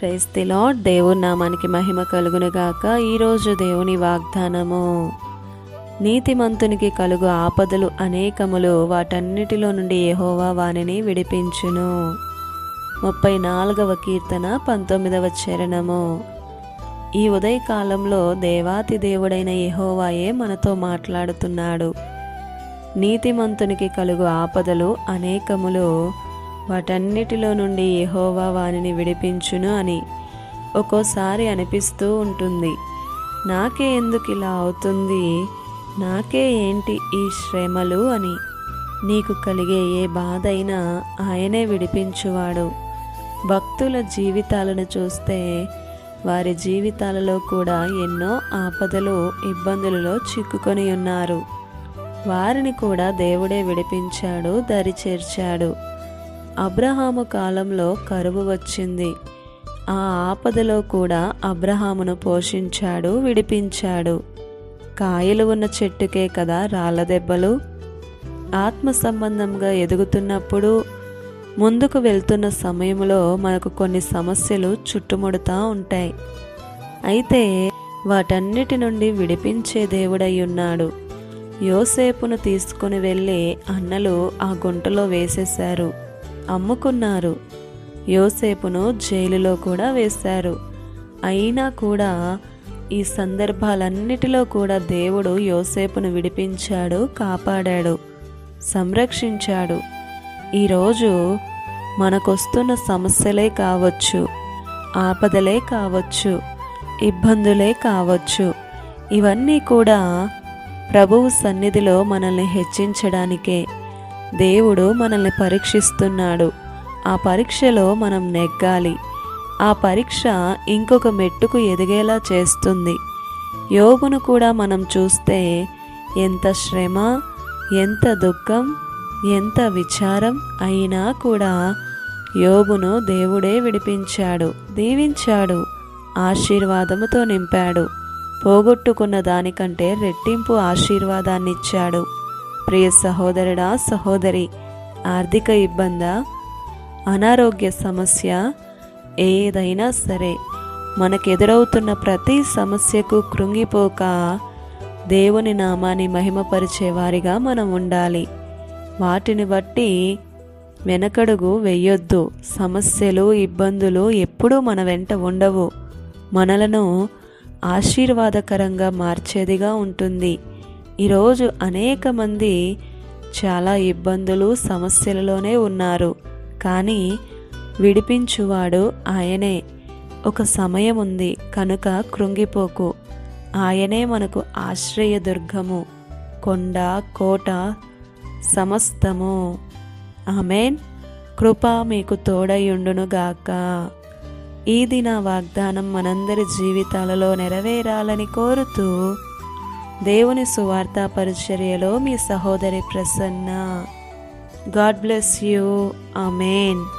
క్రైస్తిలో దేవుని నామానికి మహిమ కలుగునుగాక. ఈరోజు దేవుని వాగ్దానము నీతిమంతునికి కలుగు ఆపదలు అనేకములు వాటన్నిటిలో నుండి యెహోవా వానిని విడిపించును. ముప్పై నాలుగవ కీర్తన పంతొమ్మిదవ చరణము. ఈ ఉదయకాలంలో దేవాతి దేవుడైన ఎహోవాయే మనతో మాట్లాడుతున్నాడు. నీతిమంతునికి కలుగు ఆపదలు అనేకములు వాటన్నిటిలో నుండి యెహోవా వానిని విడిపించును అని ఒక్కోసారి అనిపిస్తూ ఉంటుంది. నాకే ఎందుకు ఇలా అవుతుంది? నాకే ఏంటి ఈ శ్రమలు అని. నీకు కలిగే ఏ బాధ అయినా ఆయనే విడిపించువాడు. భక్తుల జీవితాలను చూస్తే వారి జీవితాలలో కూడా ఎన్నో ఆపదలు ఇబ్బందులలో చిక్కుకొని ఉన్నారు. వారిని కూడా దేవుడే విడిపించాడు దరి చేర్చాడు అబ్రహాము కాలంలో కరువు వచ్చింది. ఆ ఆపదలో కూడా అబ్రహామును పోషించాడు విడిపించాడు. కాయలు ఉన్న చెట్టుకే కదా రాళ్ళ దెబ్బలు. ఆత్మ సంబంధంగా ఎదుగుతున్నప్పుడు ముందుకు వెళ్తున్న సమయంలో మనకు కొన్ని సమస్యలు చుట్టుముడుతూ ఉంటాయి. అయితే వాటన్నిటి నుండి విడిపించే దేవుడై ఉన్నాడు. యోసేపును తీసుకుని వెళ్ళి అన్నలు ఆ గుంటలో వేసేశారు. అమ్ముకున్నారు. యోసేపును జైలులో కూడా వేశారు. అయినా కూడా ఈ సందర్భాలన్నిటిలో కూడా దేవుడు యోసేపును విడిపించాడు కాపాడాడు సంరక్షించాడు. ఈరోజు మనకొస్తున్న సమస్యలే కావచ్చు ఆపదలే కావచ్చు ఇబ్బందులే కావచ్చు. ఇవన్నీ కూడా ప్రభువు సన్నిధిలో మనల్ని హెచ్చించడానికే. దేవుడు మనల్ని పరీక్షిస్తున్నాడు. ఆ పరీక్షలో మనం నెగ్గాలి. ఆ పరీక్ష ఇంకొక మెట్టుకు ఎదిగేలా చేస్తుంది. యోగును కూడా మనం చూస్తే ఎంత శ్రమ ఎంత దుఃఖం ఎంత విచారం అయినా కూడా యోగును దేవుడే విడిపించాడు దీవించాడు ఆశీర్వాదముతో నింపాడు పోగొట్టుకున్న దానికంటే రెట్టింపు ఆశీర్వాదాన్ని ఇచ్చాడు ప్రియ సహోదరుడా సహోదరి ఆర్థిక ఇబ్బంద అనారోగ్య సమస్య ఏదైనా సరే మనకెదురవుతున్న ప్రతి సమస్యకు కృంగిపోక దేవుని నామాన్ని మహిమపరిచే వారిగా మనం ఉండాలి. వాటిని బట్టి వెనకడుగు వెయ్యొద్దు సమస్యలు ఇబ్బందులు ఎప్పుడూ మన వెంట ఉండవు. మనలను ఆశీర్వాదకరంగా మార్చేదిగా ఉంటుంది. ఈరోజు అనేక మంది చాలా ఇబ్బందులు సమస్యలలోనే ఉన్నారు. కానీ విడిపించువాడు ఆయనే. ఒక సమయం ఉంది. కనుక కృంగిపోకు. ఆయనే మనకు ఆశ్రయదుర్గము. కొండ కోట సమస్తము. ఆమెన్. కృప మీకు తోడయుండునుగాక ఈ దిన వాగ్దానం మనందరి జీవితాలలో నెరవేరాలని కోరుతూ దేవుని సువార్త పరిచర్యలో మీ సహోదరి Prasanna. God bless you amen